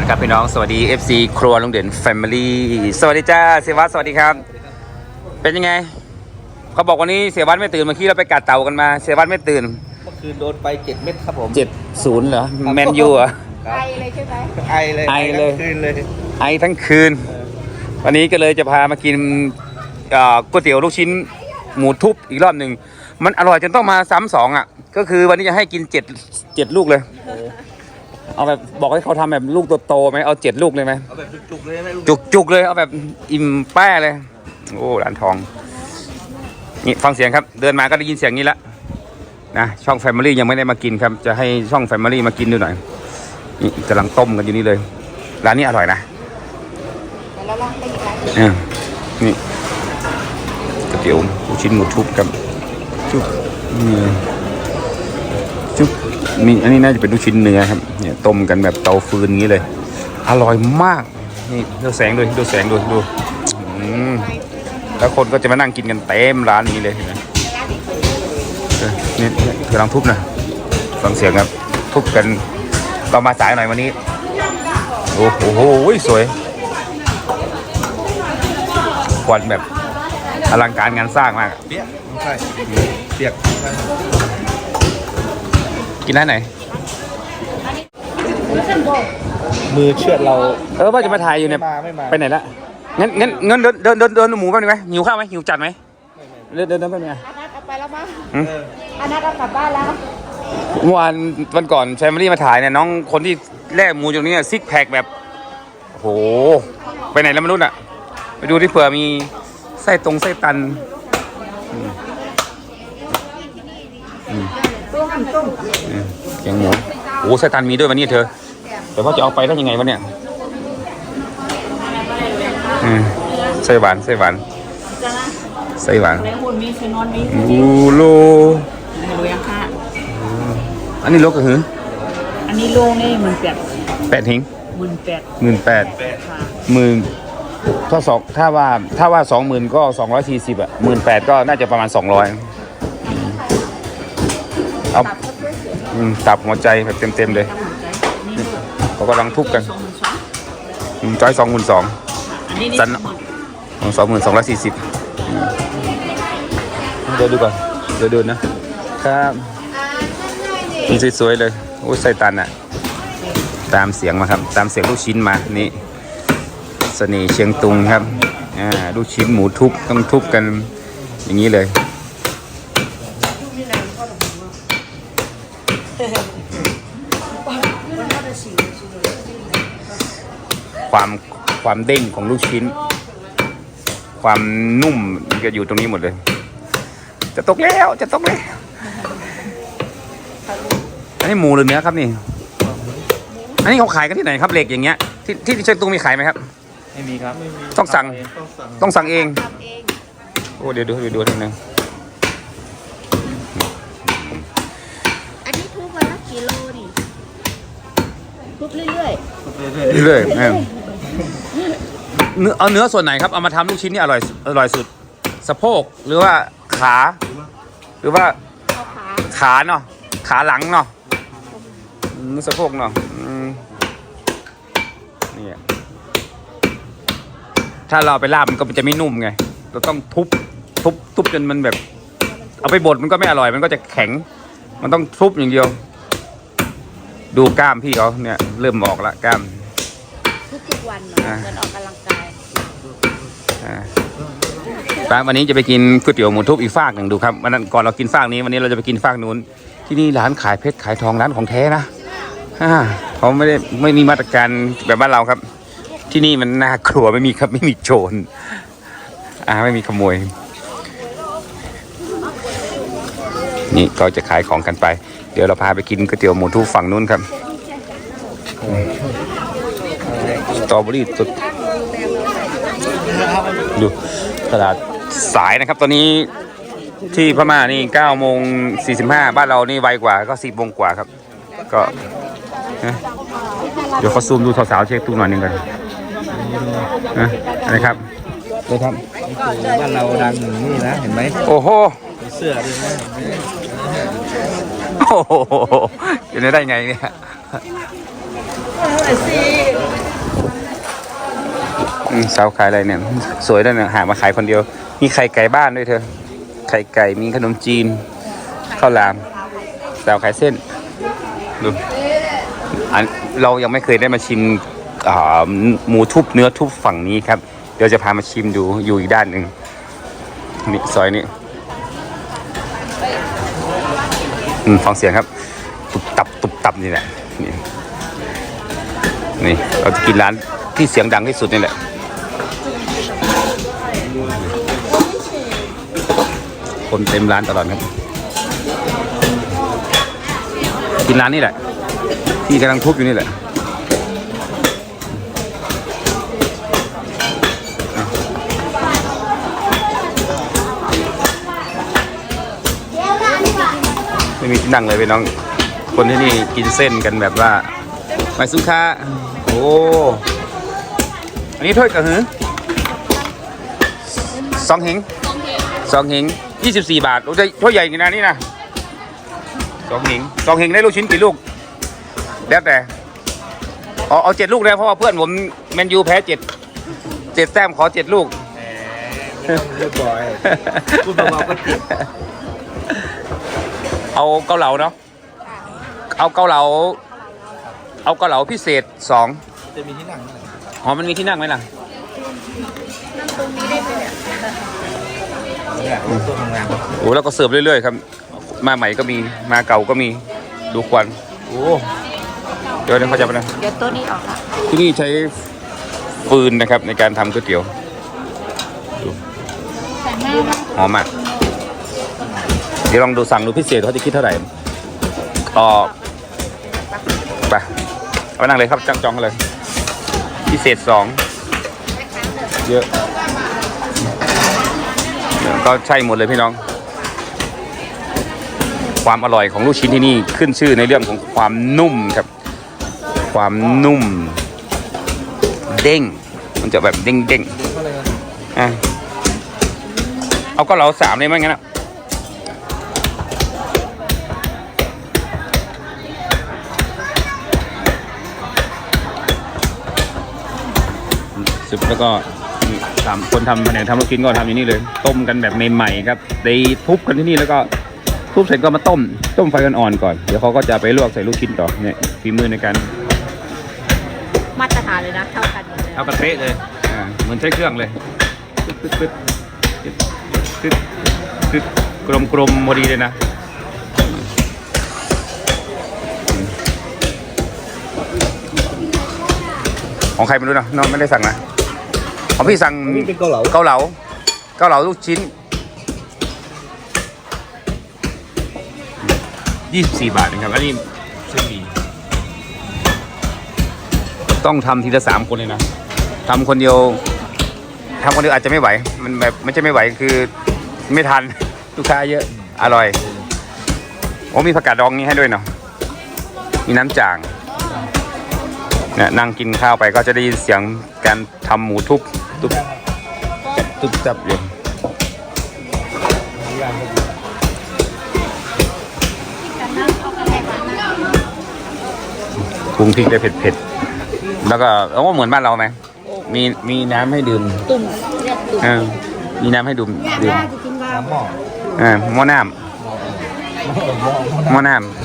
นะครับพี่น้องสวัสดี FC ครัวลุงเด่น Family สวัสดีจ้าเสียวัดสวัสดีครับ เป็นยังไง เขาบอกวันนี้เสียวัดไม่ตื่นเมื่อกี้เราไปกัดเต่ากันมาเสียวัดไม่ตื่นเมื่อคืนโดนไปเจ็ดเม็ดครับผมเจ็ดศูนย์เหรอแมนยูเหรอครับไอเลยใช่ไหมไอเลยไอเลยทั้งคืนเลยไอทั้งคืน วันนี้ก็เลยจะพามากินเอ่อก๋วยเตี๋ยวลูกชิ้น หมูทุบอีกรอบหนึ่งมันอร่อยจนต้องมาซ้ำสองอะ ก็คือวันนี้จะให้กินเจ็ดเจ็ดลูกเลย เอาแบบบอกให้เขาทำแบบลูกโตๆไหมเอาเจ็ดลูกเลยไหมเอาแบบจุกๆเลยไหมลูกจุกจุกๆเลยเอาแบบอิ่มแป้เลย โอ้ร้านทอง นี่ฟังเสียงครับ เดินมาก็ได้ยินเสียงนี้แล้วนะช่อง Family ยังไม่ได้มากินครับ จะให้ช่อง Family มากินดูหน่อยนี่กำลังต้มกันอยู่นี่เลยร้านนี้อร่อยนะแต่เราลองไปอีกร้านเออนี่ก๋วยเตี๋ยวลูกชิ้นหมูทุบครับจุ๊บนี่จุ๊บ มีอันนี้น่าจะเป็นลูกชิ้นเนื้อครับเนี่ยต้มกันแบบเตาฟืนงนี้เลย อร่อยมาก นี่ดูแสงดูดูแสงดูดูแล้วคนก็จะมานั่งกินกันเต็มร้านนี้เลยเห็นไหมนี่กำลังทุบนะฟังเสียงครับทุบกันเรามาสายหน่อยวันนี้โอ้โหสวยควันแบบอลังการงานสร้างมากเปียกใช่เปียก กินร้านไหน มือเชือดเราเออว่าจะมาถ่ายอยู่เนี่ย ไม่มาไม่มาไปไหนละงั้นงั้นงั้นเดินเดินเดินเดินดูหมูแป๊บนึงไหมหิวข้าวไหมหิวจัดไหมเดินเดินเดินแป๊บนึงอะอานัทเอาไปแล้วมั้งหืมเอออานัทเอากลับบ้านแล้ว เมื่อวานวันก่อนแฟมิลี่มาถ่ายเนี่ยน้องคนที่แลกหมูตรงนี้ซิกแพคแบบโอ้โหไปไหนแล้วไม่รู้น่ะ ไปดูที่เผื่อมีไส้ตรงไส้ตันอืมอืมอืมเกีย งหมูโอ้ไส้ตันมีด้วยวันนี้เธอ แต่ว่าจะเอาไปได้ยังไงวะเนี่ยอืมไส้หวานไส้หวานไส้หวานในหุ่นมีคือนอนมีอูโลไม่รู้ยังค่ะอันนี้โลก็หือ อันนี้โลนี่หมื่นแปดแปดหิงหมื่นแปดหมื่นแปดค่ะหมื่นถ้าสองถ้าว่าถ้าว่าสองหมื่นก็สองร้อยสี่สิบอะหมื่นแปดก็น่าจะประมาณสองร้อยเอา อืมตับหัวใจแบบเต็มๆเลยตั้งหัวใจนี่เขากำลังทุบกันสองหมื่นสองอืมจ้อยสองหมื่นสองอันนี้สัน สองหมื่นสองร้อยสี่สิบเดี๋ยวดูก่อน เดี๋ยวดูนะ ครับนี่สวยๆเลย โอ้ยไส้ตันอะ ตามเสียงมาครับ ตามเสียงลูกชิ้นมา นี่เสน่ห์เชียงตุงครับ อ่า ลูกชิ้นหมูทุบต้องทุบกันอย่างนี้เลย ความความเด้งของลูกชิ้น ความนุ่มมันจะอยู่ตรงนี้หมดเลย จะตกแล้วจะตกแล้วอันนี้หมูหรือเนื้อครับนี่อันนี้เขาขายกันที่ไหนครับเหล็กอย่างเงี้ยที่ที่เชียงตุงมีขายไหมครับ ไม่มีครับต้องสั่งต้องสั่งต้องสั่งเองทำเองโอ้เดี๋ยวดูเดี๋ยวดูทีนึงอันนี้ทุกวันละกี่โลนี่ทุบเรื่อยเรื่อยๆแม่ง เนื้อเอาเนื้อส่วนไหนครับเอามาทำลูกชิ้นนี่อร่อยอร่อยสุด สะโพกหรือว่าขา หรือว่าๆเอาขาขาเนาะขาหลังเนาะอืมสะโพกเนาะอืมนี่อะถ้าเราเอาไปลาบมันก็จะไม่นุ่มไง เราต้องทุบทุบทุบจนมันแบบ เอาไปบดมันก็ไม่อร่อยมันก็จะแข็ง มันต้องทุบอย่างเดียว ดูกล้ามพี่เขาเนี่ย เริ่มออกละกล้าม ทุกๆวันเหมือนอ่าเหมือนออกกำลัง กายอ่าร้านวันนี้จะไปกินก๋วยเตี๋ยวหมูทุบอีกฝากหนึ่งดูครับวันนั้นก่อนเรากินฝากนี้วันนี้เราจะไปกินฝากนู้น ที่นี่ร้านขายเพชรขายทองร้านของแท้นะเขาไม่ได้ไม่มีมาตรการแบบบ้านเราครับ ที่นี่มันน่ากลัวไม่มีครับไม่มีโจรอ่าไม่มีขโมย นี่ก็จะขายของกันไป เดี๋ยวเราพาไปกินก๋วยเตี๋ยวหมูทุบฝั่งนู้นครับสตรอเบอรี่สด ดูตลาดสายนะครับ ตอนนี้ที่พม่านี่9โมง45 บ้านเรานี่ไวกว่าก็10โมงกว่าครับ ก็นะเดี๋ยวเขาซูมดูสาวๆเช็คตู้หน่อยหนึงกันนะนะครับเลยครับบ้านเราดังอย่างนี่นะเห็นไหมโอ้โหมีเสื้อด้วยนะโอ้โหจะได้ไงเนี่ยอืม สาวขายอะไรเนี่ย สวยด้วยเนี่ยหามาขายคนเดียว มีไข่ไก่บ้านด้วยเธอ ไข่ไก่มีขนมจีนข้าวหลาม สาวขายเส้นดูอันเรายังไม่เคยได้มาชิมอ่าหมูทุบเนื้อทุบฝั่งนี้ครับ เดี๋ยวจะพามาชิมดูอยู่อีกด้านหนึ่งนี่ซอยนี้อืมฟังเสียงครับ ตุบตับตุบตับนี่แหละนี่นี่เราจะกินร้านที่เสียงดังที่สุดนี่แหละ คนเต็มร้านตลอดครับ กินร้านนี่แหละ ที่กำลังทุบอยู่นี่แหละไม่มีที่นั่งเลยพี่น้อง คนที่นี่กินเส้นกันแบบว่าไม่สุค่าโอ้ อันนี้ถ้วยกระหือสองหิงสองหิง ยี่สิบสี่บาทโอ้ยถ้วยใหญ่ขนาดนี้นะสองหิงสองหิงได้ลูกชิ้นกี่ลูก แล้วแต่ เอาเอาเจ็ดลูกเลยเพราะว่าเพื่อนผมแมนยูแพ้เจ็ดเจ็ดแต้มขอเจ็ดลูกไม่ต้องพูดบ่อยพูดเบาๆก็เจ็บเอาเกาเหลาเนาะเอาเกาเหลา เอาเกาเหลาพิเศษสองจะมีที่นั่งไหมอ๋อมันมีที่นั่งไหมล่ะ เนี่ยตัวทำงานโอ้แล้วก็เสิร์ฟเรื่อยๆครับ มาใหม่ก็มีมาเก่าก็มีดูควันโอ้เดี๋ยวเดี๋ยวเขาจะไปนะเดี๋ยวตัวนี้ออกละที่นี่ใช้ฟืนนะครับในการทำก๋วยเตี๋ยวดูหอมมากเดี๋ยวลองดูสั่งดูพิเศษเขาจะคิดเท่าไหร่อ๋อไปเอาไปนั่งเลยครับจองจองกันเลย พิเศษสองเยอะเดี๋ยว ก็ใช่หมดเลยพี่น้อง ความอร่อยของลูกชิ้นที่นี่ขึ้นชื่อในเรื่องของความนุ่มครับ ความนุ่ม เด้ง มันจะแบบเด้งเด้งอะเอาก็เหลาสามเลยมั้งงั้นอะสุดแล้วก็ นี่สามคนทำแผนกทำลูกชิ้นก็ทำอย่างนี้เลย ต้มกันแบบใหม่ๆครับได้ทุบกันที่นี่แล้วก็ทุบเสร็จก็มาต้ม ต้มไฟอ่อนๆก่อน เดี๋ยวเขาก็จะไปลวกใส่ลูกชิ้นต่อเนี่ยฝีมือในการมาตรฐานเลยนะเท่ากันหมดเลยเอากระเทะเลยอ่าเหมือนใช้เครื่องเลยปึ๊ดปึ๊ดปึ๊ดปึ๊ดปึ๊ดปึ๊ดกลมกลมๆพอดีเลยนะของใครไม่รู้นะน้องไม่ได้สั่งนะ ของพี่สั่งนี่เป็นเกาเหลา เกาเหลาเกาเหลาลูกชิ้น24บาทนะครับ อันนี้เส้นหมี่ต้องทำทีละสามคนเลยนะทำคนเดียวทำคนเดียวอาจจะไม่ไหว มันแบบไม่ใช่ไม่ไหวคือไม่ทัน ลูกค้าเยอะ อร่อยโอ้มีผักกาดดองนี้ให้ด้วยเนาะมีน้ำจ่างเนี่ยนั่งกินข้าวไปก็จะได้ยินเสียงการทำหมูทุบ ทุบทุบจับอยู่ปรุงพริกได้เผ็ดๆ แล้วก็เอาว่าเหมือนบ้านเราไหม มีมีน้ำให้ดื่มตุ่มเรียกตุ่มเออมีน้ำให้ดื่มดื่มจะกินว่าน้ำหม้อเออหม้อน้หม้อหม้อำหม้อน้ำ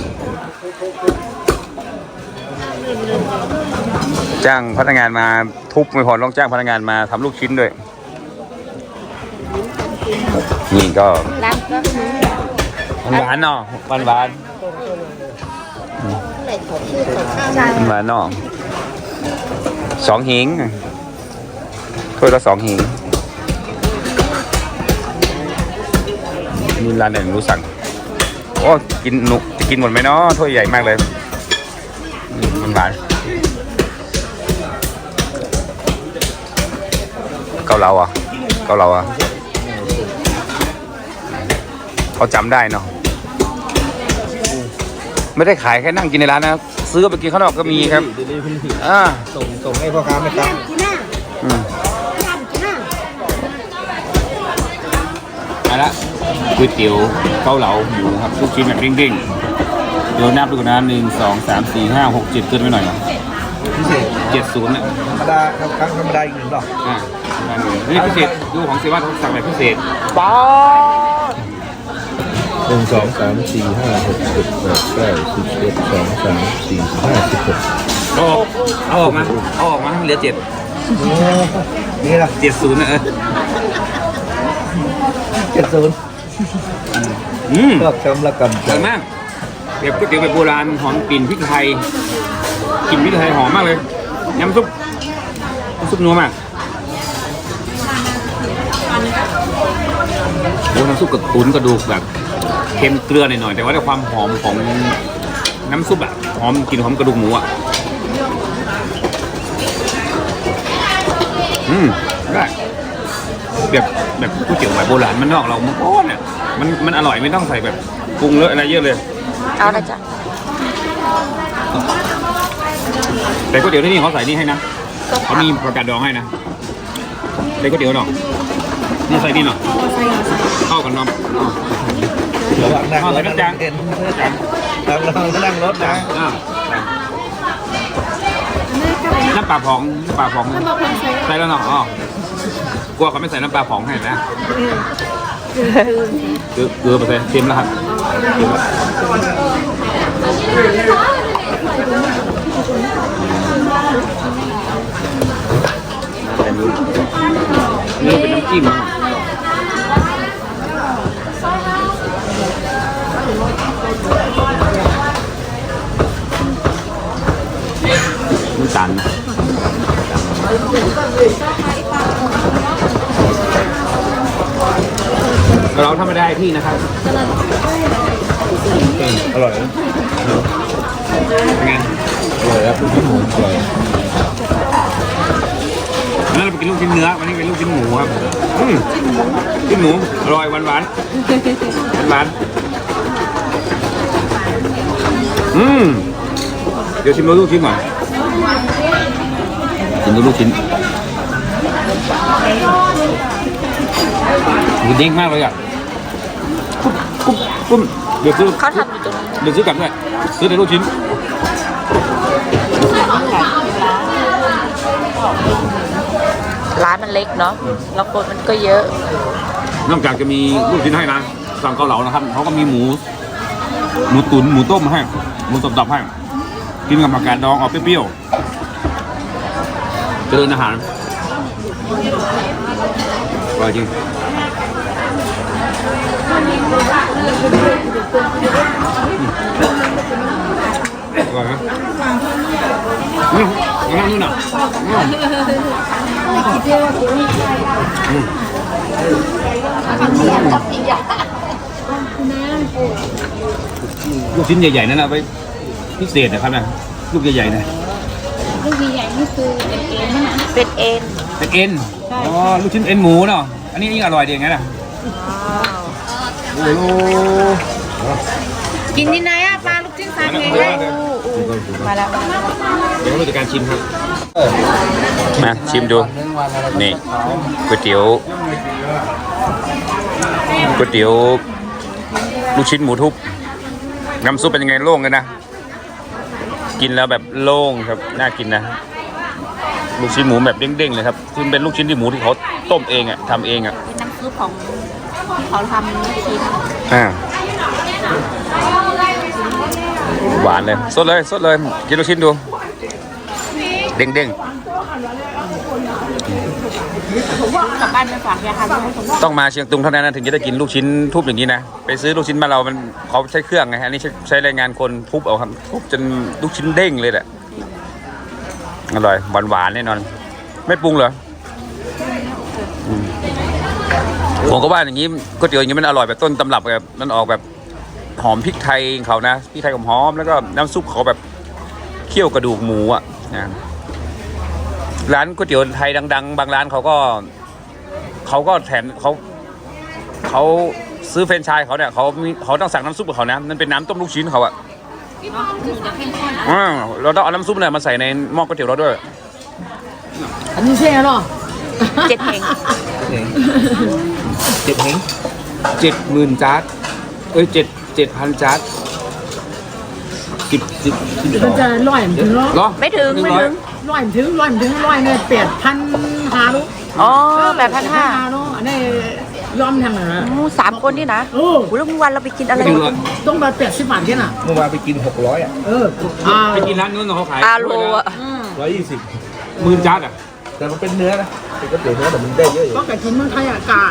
จ้างพนักงานมาทุบไม่พอต้องจ้างพนักงานมาทำลูกชิ้นด้วย นี่ก็ร้านก็คือหวานเนาะหวานหวานอะไรขอชื่อขอข้าวๆหวานเนาะสองหิงถ้วยละสองหิงมีร้านไหนรู้สั่งโอ้กินหนุจะกินหมดไหมเนาะถ้วยใหญ่มากเลยมมันหวาน เกาเหลาอะเกาเหลาอะเขาจำได้เนาะไม่ได้ขายแค่นั่งกินในร้านนะซื้อไปกินข้างนอกก็มีครับเดี๋ยวนี้เพิ่งผิดอ่าส่งส่งให้พ่อค้าแม่ค้ากินหน้าอืมกินหน้ามาละก๋วยเตี๋ยวเกาเหลาหมูครับลูกชิ้นแบบเด้งๆเดี๋ยวนับดูก่อนนะหนึ่งสองสามสี่ห้าหกเจ็ดเกินไปหน่อยเหรอพิเศษเจ็ดศูนย์อะธรรมดาครับครั้งธรรมดาอีกหนึ่งดอกอ่า นี่พิเศษดูของเซว่าเขาสั่งแบบพิเศษป๊อหนึ่งสองสามสี่ห้าหกเจ็ดแปดเก้าสิบเอ็ดสองสามสี่ห้าสิบหกเอาออกเอาออกมาเอาออกมาให้เหลือเจ็ดโอ้นี่ละเจ็ดศูนย์นะเออเจ็ดศูนย์อืมก็จำละกันอร่อยมากแบบก๋วยเตี๋ยวแบบโบราณหอมกลิ่นพริกไทยกลิ่นพริกไทยหอมมากเลยน้ำซุปน้ำซุปนัวมาก โอ้น้ำซุปกระตุ๋นกระดูกแบบเค็มเกลือหน่อยๆแต่ว่าได้ความหอมของน้ำซุปอะหอมกลิ่นหอมกระดูกหมูอะอืมได้แบบแบบก๋วยเตี๋ยวแบบโบราณมันนอกเราเมื่อก่อนเนี่ยมันมันอร่อยไม่ต้องใส่แบบปรุงเลอะอะไรเยอะเลย เอาละจ้ะแต่ก๋วยเตี๋ยวที่นี่เขาใส่นี่ให้นะเขามีประกาศดองให้นะเป็นก๋วยเตี๋ยวดองนี่ใส่นี่หน่อยเข้ากั นเน้องระหว่างนั่งเอารใส่ถกระจางเด่นนั่งรถนั่งรถนะอ่าน้ำปลาผองน้ำปลาผองใส่แล้วเนาะอ๋อกลัวเขาไม่ใส่น้ำปลาผองให้นะเกลือเกลือไปใส่เต็มแล้วครับเต็มแล้วนี่เป็นน้ำจิ้ม เราทำไม่ได้ที่นะครับ อร่อยนะเป็นไงอร่อยครับลูกชิ้นหมูอร่อยวันนั้นเราไปกินลูกชิ้นเนื้อ วันนี้เป็นลูกชิ้นหมูครับอืมชิ้นหมู อร่อยหวานหวานหวานหวานๆอืม เดี๋ยวชิมดูลูกชิ้นหน่อย ชิมดูลูกชิ้นมันเด้งมากเลยอะกุ๊บกุ๊บกุ๊บเดี๋ยวซื้อเขาทำอยู่ตรงนี้เดี๋ยวซื้อกลับด้วยซื้อแต่ลูกชิ้นร้านมันเล็กเนาะแล้วคนมันก็เยอะ นอกจากจะมีลูกชิ้นให้นะสั่งเกาเหลานะครับเขาก็มีหมู หมูตุ๋นหมูต้มมาให้หมูสับๆให้กินกับผักกาดดองออกเปรี้ยว ๆเจริญอาหารอร่อยจริงอร่อยนะนี่นั่งนู่นน่ะอืมลูกชิ้นใหญ่ๆนั่นนะไปพิเศษนะครับนะลูกใหญ่ๆนะ เป็นเอ็น เป็นเอ็น อ๋อ ลูกชิ้นเอ็นหมูเนาะ อันนี้ยิ่งอร่อยดีอย่างนั้นอะโอ้โหกินที่ไหนอะปลาลูกชิ้นสามเองเลยมาแล้วเดี๋ยวเราจะการชิมครับ มาชิมดู นี่ก๋วยเตี๋ยวก๋วยเตี๋ยวลูกชิ้นหมูทุบ น้ำซุปเป็นยังไงโล่งเลยนะ กินแล้วแบบโล่งครับ น่ากินนะ ลูกชิ้นหมูแบบเด้งๆเลยครับคือเป็นลูกชิ้นที่หมูที่เขาต้มเองอะทำเองอะเป็นน้ำซุปของที่เขาทำลูกชิ้นอ่าหวานเลยสดเลยสดเลยกินลูกชิ้นดู เด้งๆกลับบ้านไปฝากยายค่ะลูกต้องมาเชียงตุงเท่านั้นนะถึงจะได้กินลูกชิ้นทุบอย่างนี้นะไปซื้อลูกชิ้นมานเรามันเขาใช้เครื่องไงฮะอันนี่ใช้ใช้แรงงานคนทุบเอาครับทุบจนลูกชิ้นเด้งเลยแหละ อร่อยหวานหวานๆแน่นอน ไม่ปรุงเหรออืมผมก็ว่าอย่างนี้ก๋วยเตี๋ยวอย่างนี้มันอร่อยแบบต้นตำรับแบบมันออกแบบหอมพริกไทยของเขานะพริกไทยหอมแล้วก็น้ำซุปเขาแบบเคี่ยวกระดูกหมูอะนะร้านก๋วยเตี๋ยวไทยดัง ๆ บางร้านเขาก็เขาก็แถมเขาเขาซื้อเฟรนไชส์เขาเนี่ยเขามีเขาต้องสั่งน้ำซุปกับเขานะนั่นเป็นน้ำต้มลูกชิ้นเขาอะ อ่าเราต้องเอาน้ำซุปเนี่ยมาใส่ในหม้อก๋วยเตี๋ยวเราด้วย อันนี้ใช่หรอเจ็ดเฮงเจ็ดเฮงเจ็ดหมื่นจาร์ดเอ้ยเจ็ดเจ็ดพันจาร์ดสิบสิบสิบสมัอนงจะร้อยมันถึงเนาะเหรอไม่ถึงไม่ถึงร้อยมันถึงร้อยมันถึงร้อยเนี่ยแปดพันหาลูกอ๋อแบบพันห้าเนาะอันนี้ ยอมทางไหนนะสามคนนี่นะโอ้โอ้แล้วเมื่อวันเราไปกินอะไรไม่ถึงหรอกต้องมาแปดสิบบาทแค่น่ะ เมื่อวานไปกินหกร้อยอะ เอออ่าไปกินร้านนู้นเขาขายอาโลอะร้อยยี่สิบหมื่นจานอะ แต่มันเป็นเนื้อนะเป็นก๋วยเตี๋ยวเนื้อแต่มันได้เยอะอยู่ก็ไก่กินเมืองไทยอะกา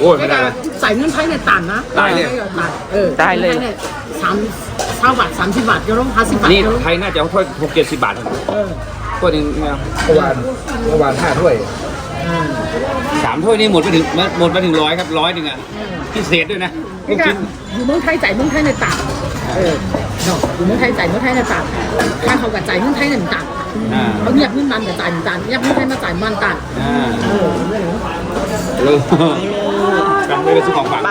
โอ้ยไม่ได้เลยใส่เงินไทยเนี่ยต่านนะได้เลยต่านเออได้เลย งินทนี่สามเท่าบาทสามสิบบาทก็ต้องห้าสิบบาทนี่ก็ต้องไทยน่าจะเอาถ้วยหกเจ็ดสิบบาทเออ ถ้วยหนึงไม่เอาเมื่อวานเมื่อวานห้าถ้วยเออ สามถ้วยนี่หมดไปถึงหมดไปถึงร้อยครับร้อยหนึ่งอะพิเศษด้วยนะลูนี่กก็ชิ้นอยู่เมืองไทยจ่ายเมืองไทยในต่างเออเนาะอยู่เมืองไทยจ่ายเมืองไทยในต่างถ้าเขากับจ่ายเมืองไทยในต่างอ่าเขาเงียบเงินมันแต่จ่ายต่างเงียบเมืองไทยมาจ่ายมันต่างอ่าเออเออกันไม่ได้ซื้อของฝาก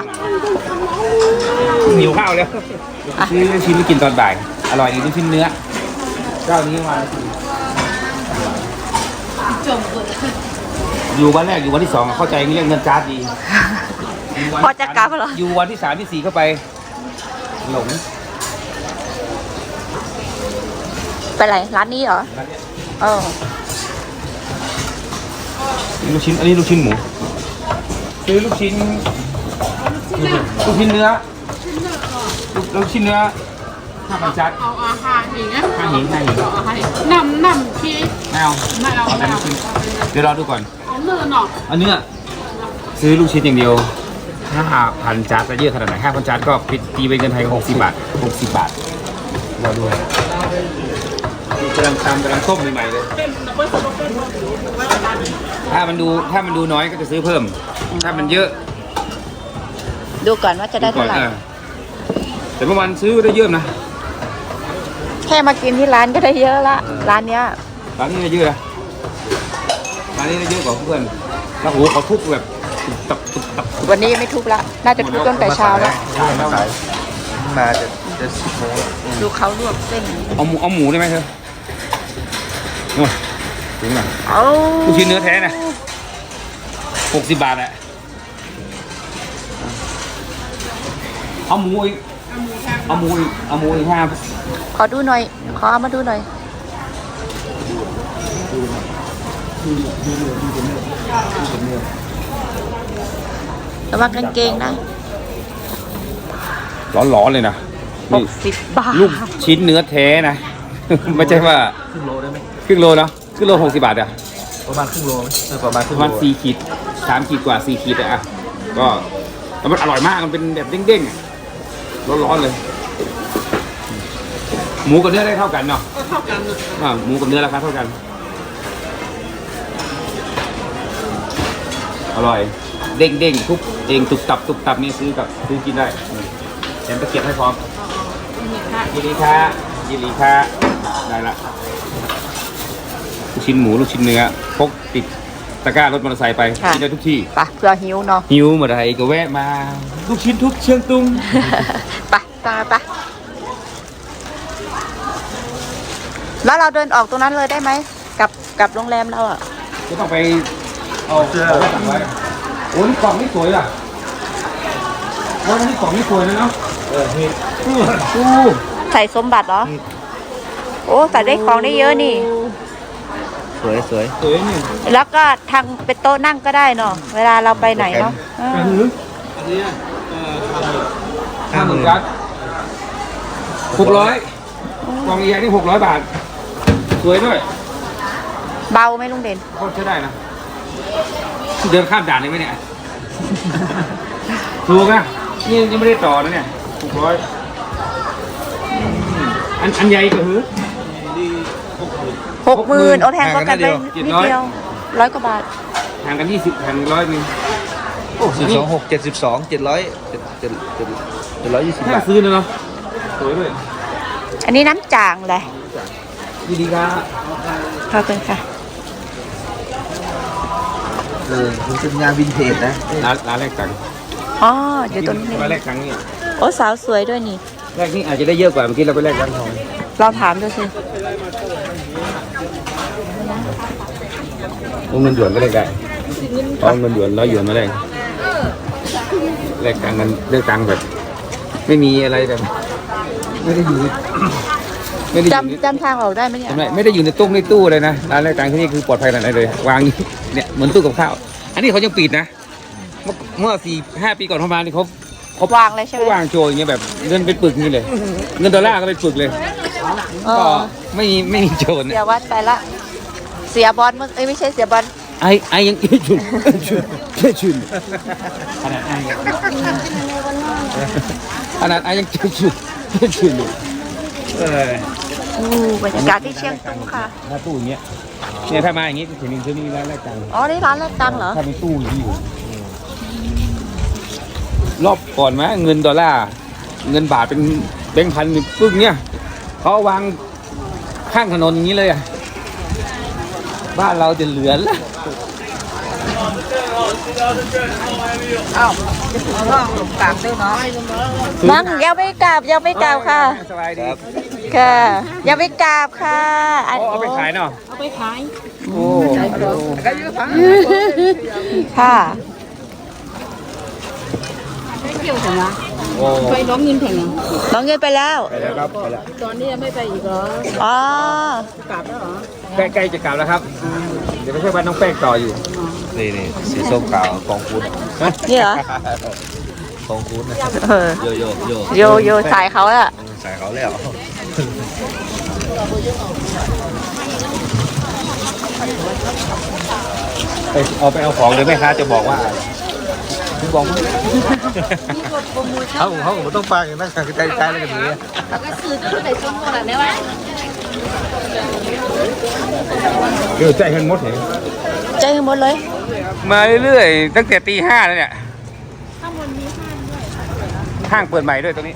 หิวข้าวแล้วซื้อชิ้นไปกินตอนบ่าย อร่อยดีลูกชิ้นเนื้อเจ้านี้มา อยู่วันแรกอยู่วันที่สองเข้าใจเรื่องเงินจ้าดดีพอจะกลับเหรอ อยู่วันที่สามที่สี่เข้าไป หลงไปไหนร้านนี้เหรอเออลูกชิ้น อันนี้ลูกชิ้นหมู ซื้อลูกชิ้น ลูกชิ้นเนื้อ ลูกลูกชิ้นเนื้อห้าพันจัดเอาอาหารอย่างเงี้ยห้าหิงห้าหิงเอาให้นำนำพี่ไม่เอาไม่เอาเอาแต่ไม่ลูเอากชิ้นเดี๋ยวรอดูก่อนเอาเนื้อหนอกอันเนี้ยซื้อลูกชิ้นอย่างเดียวห้าพันจานจะเยอะขนาดไหนห้าพันจานก็ตีเป็นเงินไทยหกสิบบาทหกสิบบาทรอดูกำลังทำกำลังต้มใหม่ๆเลยถ้ามันดูถ้ามันดูน้อยก็จะซื้อเพิ่ม ถ้ามันเยอะ ดูก่อนว่าจะได้เท่าไหร่ออแต่เมื่อวานซื้อได้เยอะนะ แค่มากินที่ร้านก็ได้เยอะละร้านเนี้ยร้านนี้ได้เยอะ นะร้านนี้ได้เยอะกว่าเพื่อนแล้วโหเขาทุบแบบตุบตับตุบตับวันนี้ไม่ทุบละ น่าจะทุบตั้งแต่เช้าแล้วมาขายมาจะจะสิบโมงแล้วดูเขาลวกเส้นเอาหมูเอาหมูได้ไหมเธอนู่นถึงหน่อยเอาลูกชิ้นเนื้อแท้นะหกสิบบาทอะเอาหมูอีกเอาหมูอีกเอาหมูอีกห้าขอดูหน่อย ขอ เอามาดูหน่อระวังกางเกงนะร้อนๆเลยนะหนี่กสิบบาทลูกชิ้นเนื้อแท้นะ ไม่ใช่ว่าครึ่งโลได้ไหมครึ่งโลเนาะครึ่งโลหกสิบบาทอะประมาณครึ่งโลไหมเออประมาณคปรึ่งระมาณสี่ขีดสามขีดกว่าสี่ขีดอะอะก็แล้วมันอร่อยมากมันเป็นแบบเด้งๆอะร้อนๆเลย หมูกับเนื้อได้เท่ากันเนาะ ก็เท่ากันน่ะอ่าหมูกับเนื้อราคาเท่ากัน อร่อย เด้งเด้งๆทุบเองตุบตับตุบตับนี่ซื้อกับซื้อกินได้อืมแถมตะเกียบให้พร้อมยินดีค่ะยินดีค่ะได้ละลูกชิ้นหมูลูกชิ้นเนื้อพกติดตะกร้ารถมอเตอร์ไซค์ไปค่ะ กินได้ทุกที่ไปเพื่อหิวเนาะหิวเมื่อไรก็แวะมา ลูกชิ้นทุกเชียงตุง ไปตามไปแล้วเราเดินออกตรงนั้นเลยได้ไหมกลับกลับโรงแรมเราอะ ก็ต้องไป เอาเอาไว้สั่งไว้โอ้นี่กล่องนี่สวยอะโอ้นี่กล่องนี่สวยนะเนาะเออนี่อู้ใส่สมบัติเหรอ โอ้ใส่ได้ของได้เยอะนี่ สวยสวยสวยนี่แล้วก็ทางเป็นโต๊ะนั่งก็ได้เนาะเวลาเราไปไหนเนาะเอออันนี้อันนี้ห้าหมื่นกัดหกร้อยกล่องใหญ่นี่หกร้อยบาท สวยด้วย เบาไหมลุงเด่นโคตรใช้ได้นะ เดินข้ามด่านได้ไหมเนี่ย ถูกอะนี่ยังไม่ได้ต่อนะเนี่ยหกร้อยอันอันใหญ่ก็คือหกหมื่นโอ้แพงก็กันไปเจ็ดนิดร้อยเดียวร้อยกว่าบาทห่างกันยี่สิบห่างร้อยนึงโอ้สิบสองหกเจ็ดสิบสองเจ็ดร้อยเจ็ดเจ็ดเจ็ดเจ็ดร้อยยี่สิบน่าบาทซื้อนะเนาะสวยด้วยอันนี้น้ำจางเลยดีดีครับขอบคุณค่ะ เออมันเป็นงานวินเทจนะร้านร้านแรกตังค์อ๋อเดี๋ยวตรงนี้ร้านแรกตังค์นี่โอ้สาวสวยด้วยนี่ แรกนี่อาจจะได้เยอะกว่าเมื่อกี้เราไปแรกร้านทองเราถามดูสิเอาเงินหยวนก็แรกได้เอาเงินหยวนร้อยหยวนมาแรกแรกตังค์กันเลือกตังค์แบบ ไม่มีอะไรแบบไม่ได้อยู่ ไม่ได้อยู่ในจำจำทางออกได้ไหมเนี่ยจำได้ไม่ได้อยู่ในตู้ในตู้เลยนะร้านแรกกลางที่นี่คือปลอดภัยขนาดไหนเลย วางอยู่เนี่ยเหมือนตู้กับข้าว อันนี้เขายังปิดนะ เมื่อเมื่อสี่ห้าปีก่อนเข้ามานี่เขาเขาวางเลยใช่ไหมเขาวางโจยอย่างเงี้ยแบบเงินเป็นปึกนี่เลย เงินดอลลาร์ก็เป็นปึกเลย เอก็อไม่มีไม่มีโจรเสียวัดไปละ เสียบอลมึงเอ้ยไม่ใช่เสียบอลไอไอยังเอ้ยชุนชุนเอ้ยชุนขนาดไอขนาดไอยังเอ้ยชุนเอ้ยชุนเลยเออ อู้บรรยากาศที่เชียงตุงค่ะ ถ้าตู้อย่างเงี้ยเนี่ยถ้ามาอย่างงี้ถึงจะมีร้านแรกกลางอ๋อ นี่ร้านแรกตังเหรอ ถ้ามีตู้อย่างนี้อยู่รอบก่อนไหมเงินดอลลาร์เงินบาทเป็นแบงค์พันปึ้งเนี่ยเขาเอาวางข้างถนนอย่างนี้เลยอะบ้านเราจะเหลือละนั่งยังไม่กลับยังไม่กลับค่ะ สบายดี ค่ะยังไม่กลับค่ะอันเอาไปขายเนาะเอาไปขายโอ้ค่ะไม่เกี่ยวกันนะโอ้ไปร้องเงินแข่งนะน้องเงินไปแล้ว ไปแล้วครับไปแล้วตอนนี้ยังไม่ไปอีกเหรออ๋อกลับแล้วเหรอใกล้ๆจะกลับแล้วครับ เดี๋ยวไปช่วยบ้านน้องแป้งต่ออยู่นี่นี่สีส้มขาวกองคุณนี่เหรอกองคุณนะเออโยโยโยโยโยสายเขาอะใส่เขาแล้ว ไปเอาไปเอาของเดี๋ยวแม่ค้าจะบอกว่าคุณบอกว่าเขาเขาผมต้องฟังอย่างนั้นใจใจแล้วกันนี้ก็ซื้อก็ได้ซื้อหมดอะเนี่ยว่าเดี๋ยวใจกันหมดเหรอใจกันหมดเลย มาเรื่อยๆตั้งแต่ตีห้าแล้วเนี่ยห้างเปิดใหม่ด้วยตรงนี้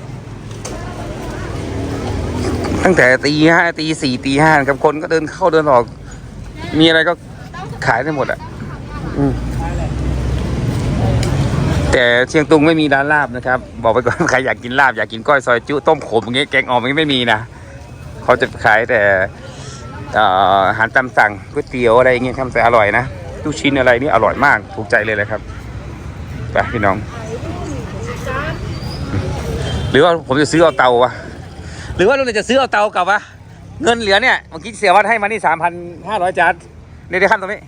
ตั้งแต่ตีห้าตีสี่ตีห้าครับคนก็เดินเข้าเดินออก มีอะไรก็ขายได้หมดอะแต่เชียงตุงไม่มีร้านลาบนะครับ บอกไปก่อนใครอยากกินลาบอยากกินก้อยซอยจุต้มขมอย่างเงี้ยแกงอ่อมย่างไม่มีนะเขาจะขายแต่เอ่ออาหารตามสั่งก๋วยเตี๋ยวอะไรอย่างเงี้ยทำแต่อร่อยนะลูกชิ้นอะไรนี่อร่อยมากถูกใจเลยเลยครับไปพี่น้อง หรือว่าผมจะซื้อเอาเตาวะ หรือว่าลุงเนี่ยจะซื้อเอาเตากลับวะเงินเหลือเนี่ยเมื่อกี้เสียวัดให้มานี่สามพันห้าร้อยจานเดี๋ยวขั้นตรงนี้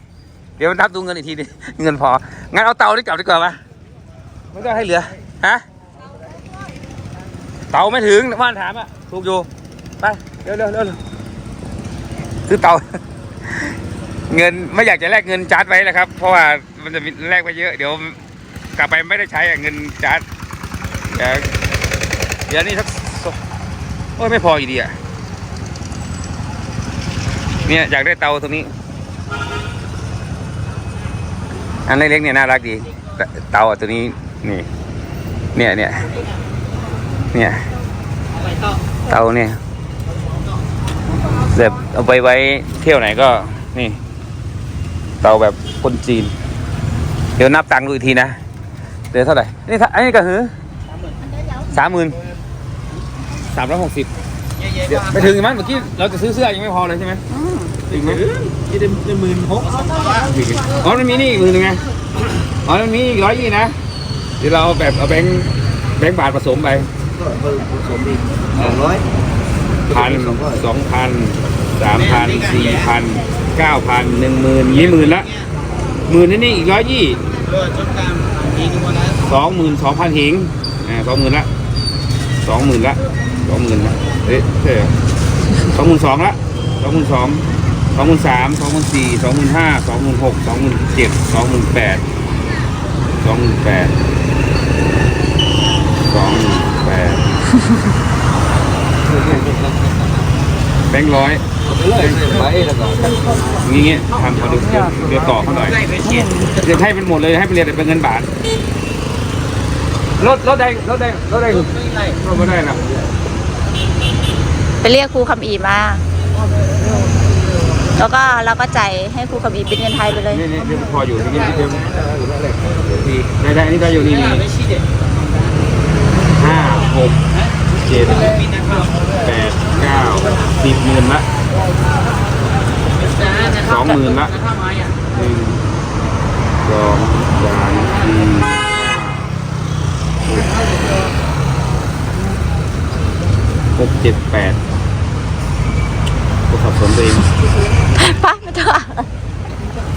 เดี๋ยวนับดูเงินอีกทีนึงเงินพองั้นเอาเตานี่กลับดีกว่าวะไม่ต้องให้เหลือฮะเตาไม่ถึงว่านถามอะถูกอยู่ไปเร็วเร็วเร็วซื้อเตาเงินไม่อยากจะแลกเงินจาร์ดไว้นะครับ เพราะว่ามันจะมีแลกไปเยอะ เดี๋ยวกลับไปไม่ได้ใช้เงินจาร์ดเดี๋ยวเดี๋ยวนี้สัก องโอ้ยไม่พออยู่ดีอะเนี่ยอยากได้เตาตรงนี้ อันเล็กๆเนี่ยน่ารักดี เตาอะตัวนี้นี่ เนี่ยเนี่ยเนี่ยเตาเนี่ยแบบเอาไปไว้เที่ยวไหนก็นี่ เตาแบบคนจีน เดี๋ยวนับตังค์ดูอีกทีนะเดี๋ยวเท่าไหร่นี่ถ้าอันนี้ก็หือสามหมื่น สามร้อยหกสิบเดี๋ยวไม่ถึงมั้งเมื่อกี้เราจะซื้อเสื้อยังไม่พอเลยใช่ไหมถึงไหมยี่ได้ได้หมื่นหกอ๋อมันมีนี่อีกมือหนึ่งไงอ๋อมันมีอีกร้อยยี่นะเดี๋ยวเราเอาแบบเอาแบงค์แบงค์บาทผสมไปก็เพิ่มผสมอีกสองร้อยพันสองพันสามพันสี่พันเก้าพันหนึ่งหมื่นยี่หมื่นละหมื่นนี่นี่อีกร้อยยี่สองหมื่นสองพันหิงอ่าสองหมื่นละสองหมื่นละสองหมื่นละเอ๊ะใช่เหรอสองหมื่นสองละสองหมื่นสองสองหมื่นสามสองหมื่นสี่สองหมื่นห้าสองหมื่นหกสองหมื่นเจ็ดสองหมื่นแปดสองหมื่นแปดสองหมื่นแปดแบงค์ร้อยเลยไปแล้วก็งี้เงี้ยทำเขาดูเดี๋ยวเดี๋ยวต่อเขาหน่อยเดี๋ยวให้เป็นหมดเลยให้เป็นเรียนเป็นเงินบาทลดลดได้ลดได้ลดได้ลดไม่ได้นะ ไปเรียกครูคำอีมา แล้วก็เราก็จ่ายให้ครูคำอีเป็นเงินไทยไปเลย นี่นี่เดี๋ยวพออยู่นี่นี่เดี๋ยวดีได้ได้อันนี่ได้อยู่นี่นี่ห้าหกเจ็ดแปดเก้าสิบหมื่นละสองหมื่นละหนึ่งสองสามสี่ ห้าหกหกเจ็ดแปดกูสับสนตัวเองไปไม่ต้อง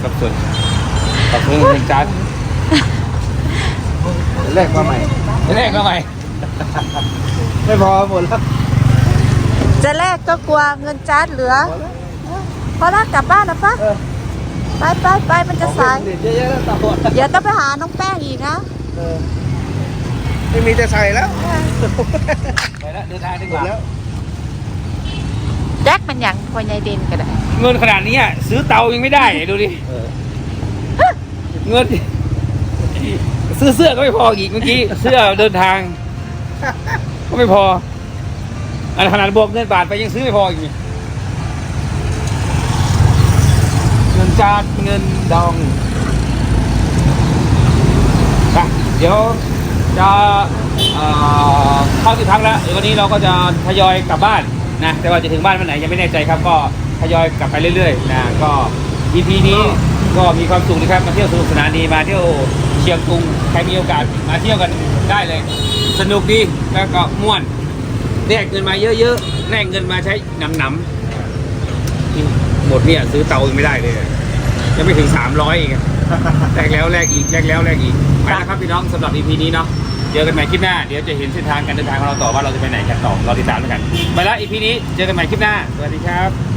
สับสนสับสนเงินจานแรกมาใหม่แรกก็ใหม่ ไม่พอหมดแล้ว จะแลกก็กลัวเงินจานเหลือ พอลากกลับบ้านนะปะไปไปไปมันจะสาย เด็ดเยอะๆแล้วต่อเดี๋ยวต้องไปหาน้องแป้งอีกนะ ไม่มีจะใส่แล้วไปแล้วเดินทางดีหกมดว่าแล้วแจ็คมันอย่างพอใหญ่เด่นก็ได้ เงินขนาดนี้อะซื้อเตายังไม่ได้ดูดิเออเงินซื้อเสื้อก็ไม่พออีกเมื่อกี้เสื้อเดินทาง ก็ไม่พออันขนาดบวกเงินบาทไปยังซื้อไม่พออีกนี่เงินจานเงินดองไปเดี๋ยว จะเข้าที่พักแล้วเดี๋ยววันนี้เราก็จะทยอยกลับบ้านนะแต่ว่าจะถึงบ้านวันไหนยังไม่แน่ใจครับ ก็ทยอยกลับไปเรื่อยๆนะก็ EP นี้ก็มีความสุขนะครับมาเที่ยวสนุกสนานดีมาเที่ยวเชียงตุงใครมีโอกาสมาเที่ยวกันได้เลย สนุกดีแล้วก็ม่วนแลกเงินมาเยอะๆแลกเงินมาใช้หนำๆหมดเนี่ยซื้อเตายังไม่ได้เลยยังไม่ถึง300อีกอะแลกแล้วแลกอีกแลกแล้วแลกอีกไปแล้วครับพี่น้องสำหรับ EP นี้เนาะ เจอกันใหม่คลิปหน้า เดี๋ยวจะเห็นเส้นทางการเดินทางของเราต่อว่าเราจะไปไหนกันต่อ เราติดตามด้วกัน ไปแล้วอีพีนี้ เจอกันใหม่คลิปหน้า สวัสดีครับ